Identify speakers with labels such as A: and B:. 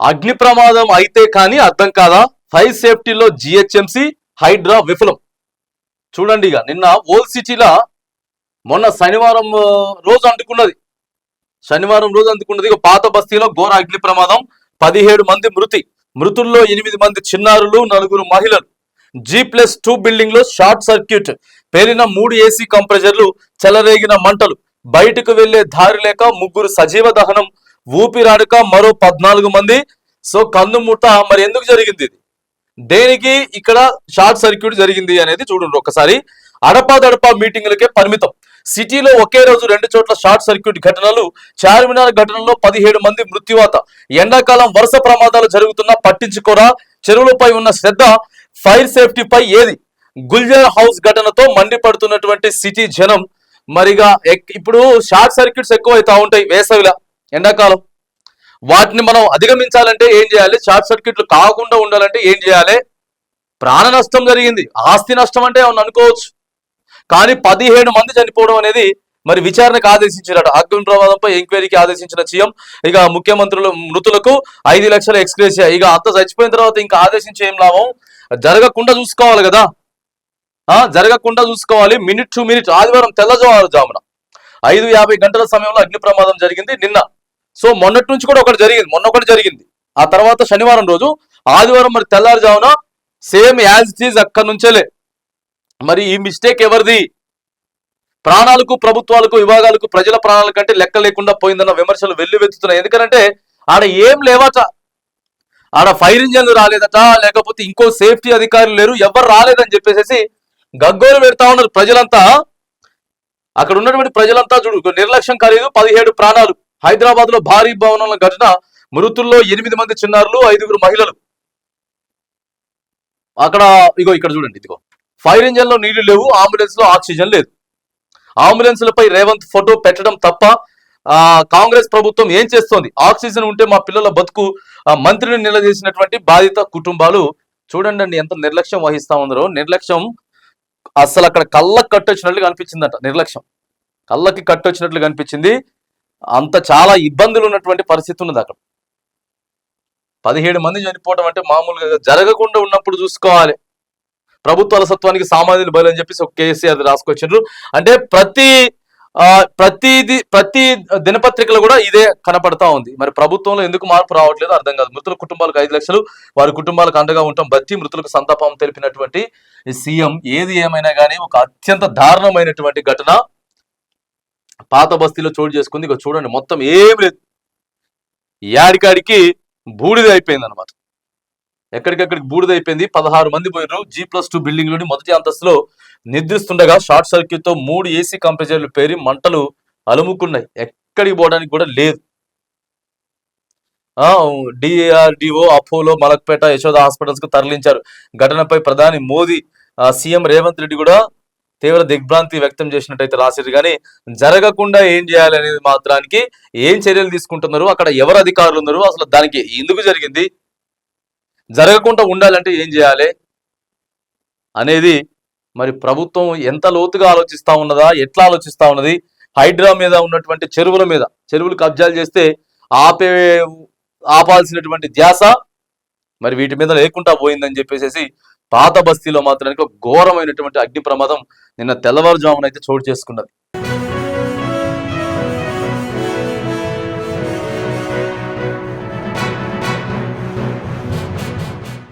A: అగ్ని ప్రమాదం అయితే కానీ అర్థం కాదా? ఫైర్ సేఫ్టీలో జిహెచ్ఎంసి హైడ్రా విఫలం. చూడండి ఇక నిన్న ఓల్డ్ సిటీలా మొన్న శనివారం రోజు అంటుకున్నది. శనివారం రోజు అందుకున్నది ఇక పాత బస్తీలో ఘోర అగ్ని ప్రమాదం. పదిహేడు మంది మృతి. మృతుల్లో ఎనిమిది మంది చిన్నారులు నలుగురు మహిళలు. జీ ప్లస్ టూ బిల్డింగ్లో షార్ట్ సర్క్యూట్ పేలిన మూడు ఏసీ కంప్రెజర్లు చెలరేగిన మంటలు. బయటకు వెళ్ళే దారి లేక ముగ్గురు సజీవ దహనం. ఊపిరాడక మరో పద్నాలుగు మంది. సో కన్నుముట్ట మరి ఎందుకు జరిగింది ఇది? దేనికి ఇక్కడ షార్ట్ సర్క్యూట్ జరిగింది అనేది చూడండి ఒకసారి. అడపాదడపా మీటింగులకే పరిమితం. సిటీలో ఒకే రోజు రెండు చోట్ల షార్ట్ సర్క్యూట్ ఘటనలు చార్మినార్ ఘటనలో పదిహేడు మంది మృత్యువాత. ఎండాకాలం వరుస ప్రమాదాలు జరుగుతున్నా పట్టించుకోరా? చెరువులపై ఉన్న శ్రద్ధ ఫైర్ సేఫ్టీపై ఏది? గుల్జర్ హౌస్ ఘటనతో మండిపడుతున్నటువంటి సిటీ జనం మరిగా ఎక్- ఇప్పుడు షార్ట్ సర్క్యూట్స్ ఎక్కువ అవుతా ఉంటాయి వేసవిలా. ఎండాకాలం. వాటిని మనం అధిగమించాలంటే ఏం చేయాలి? షార్ట్ సర్క్యూట్లు కాకుండా ఉండాలంటే ఏం చేయాలి? ప్రాణ నష్టం జరిగింది. ఆస్తి నష్టం అంటే అవును అనుకోవచ్చు. కానీ పదిహేడు మంది చనిపోవడం అనేది మరి విచారణకు ఆదేశించారట. అగ్ని ప్రమాదంపై ఎంక్వైరీకి ఆదేశించిన సీఎం ఇక ముఖ్యమంత్రులు మృతులకు ఐదు లక్షల ఎక్స్గ్రేసియా ఇక అంత చచ్చిపోయిన తర్వాత ఇంకా ఆదేశించి ఏం లాభం? జరగకుండా చూసుకోవాలి కదా? జరగకుండా చూసుకోవాలి. Minute to minute. ఆదివారం తెల్లజోవారు జామున ఐదు యాభై గంటల సమయంలో అగ్ని ప్రమాదం జరిగింది. నిన్న సో మొన్నటి నుంచి కూడా ఒకటి జరిగింది. మొన్న ఒకటి జరిగింది. ఆ తర్వాత శనివారం రోజు ఆదివారం మరి తెల్లారుజామున సేమ్ యాజ్ ఇట్ ఈజ్ అక్కడి నుంచేలే. మరి ఈ మిస్టేక్ ఎవరిది? ప్రాణాలకు ప్రభుత్వాలకు విభాగాలకు ప్రజల ప్రాణాల కంటే లెక్క లేకుండా పోయిందన్న విమర్శలు వెల్లువెత్తుతున్నాయి. ఎందుకంటే ఆడ ఏం లేవట. ఆడ ఫైర్ ఇంజన్లు రాలేదట. లేకపోతే ఇంకో సేఫ్టీ అధికారులు లేరు. ఎవరు రాలేదని చెప్పేసి గగ్గోలు పెడతా ఉన్నారు ప్రజలంతా. అక్కడ ఉన్నటువంటి ప్రజలంతా చూడు నిర్లక్ష్యం ఖరీదు పదిహేడు ప్రాణాలు. హైదరాబాద్లో భారీ భవనం ఘటన. మృతుల్లో ఎనిమిది మంది చిన్నారులు ఐదుగురు మహిళలు. అక్కడ ఇగో ఇక్కడ చూడండి ఇదిగో. ఫైర్ ఇంజన్లో నీళ్ళు లేవు అంబులెన్స్లో ఆక్సిజన్ లేదు. అంబులెన్స్లపై రేవంత్ ఫోటో పెట్టడం తప్ప కాంగ్రెస్ ప్రభుత్వం ఏం చేస్తోంది? ఆక్సిజన్ ఉంటే మా పిల్లల బతుకు ఆ, మంత్రిని నిలదీసినటువంటి బాధిత కుటుంబాలు. చూడండి అండి ఎంత నిర్లక్ష్యం వహిస్తా ఉందరో నిర్లక్ష్యం అసలు అక్కడ కళ్ళకి కట్టొచ్చినట్లు కనిపించిందట నిర్లక్ష్యం. కళ్ళకి కట్టొచ్చినట్లు కనిపించింది అంత చాలా ఇబ్బందులు ఉన్నటువంటి పరిస్థితి ఉన్నది అక్కడ. పదిహేడు మంది చనిపోవడం అంటే మామూలుగా జరగకుండా ఉన్నప్పుడు చూసుకోవాలి. ప్రభుత్వ అలసత్వానికి సామాన్యులు బయలు అని చెప్పేసి ఒక కేసీఆర్ రాసుకొచ్చిండ్రు. అంటే ప్రతి ఆ, ప్రతిది ప్రతి దినపత్రికలో కూడా ఇదే కనపడతా ఉంది. మరి ప్రభుత్వంలో ఎందుకు మార్పు రావట్లేదు అర్థం కాదు. మృతుల కుటుంబాలకు ఐదు లక్షలు వారి కుటుంబాలకు అండగా ఉంటాం బతి మృతులకు సంతాపం తెలిపినటువంటి సీఎం ఏది ఏమైనా కానీ ఒక అత్యంత దారుణమైనటువంటి ఘటన పాత బస్తీలో చోటు చేసుకుంది. ఇక చూడండి మొత్తం ఏం లేదు. యాడికాడికి బూడిద అయిపోయింది అనమాట ఎక్కడికెక్కడికి బూడిద అయిపోయింది. పదహారు మంది పోయినారు జీ ప్లస్ టూ బిల్డింగ్లోని మొదటి అంతస్తులో నిద్రిస్తుండగా షార్ట్ సర్క్యూట్తో మూడు ఏసీ కంప్రెసర్లు పేరి మంటలు అలుముకున్నాయి. ఎక్కడికి పోవడానికి కూడా లేదు. డిఆర్డిఓ అపోలో మలక్పేట యశోద హాస్పిటల్స్కు తరలించారు. ఘటనపై ప్రధాని మోదీ సీఎం రేవంత్ రెడ్డి కూడా తీవ్ర దిగ్భ్రాంతి వ్యక్తం చేసినట్టయితే రాశారు కానీ జరగకుండా ఏం చేయాలి అనేది మాత్రానికి ఏం చర్యలు తీసుకుంటున్నారు? అక్కడ ఎవరు అధికారులు ఉన్నారు? అసలు దానికి ఎందుకు జరిగింది? జరగకుండా ఉండాలంటే ఏం చేయాలి అనేది మరి ప్రభుత్వం ఎంత లోతుగా ఆలోచిస్తా ఉన్నదా? ఎట్లా ఆలోచిస్తా ఉన్నది? హైడ్రా మీద ఉన్నటువంటి చెరువుల మీద చెరువులు కబ్జాలు చేస్తే ఆపే ఆపాల్సినటువంటి ధ్యాస మరి వీటి మీద లేకుండా పోయిందని చెప్పేసి పాత బస్తీలో మాత్రానికి ఘోరమైనటువంటి అగ్ని ప్రమాదం నిన్న తెల్లవారుజామున అయితే చోటు చేసుకున్నది.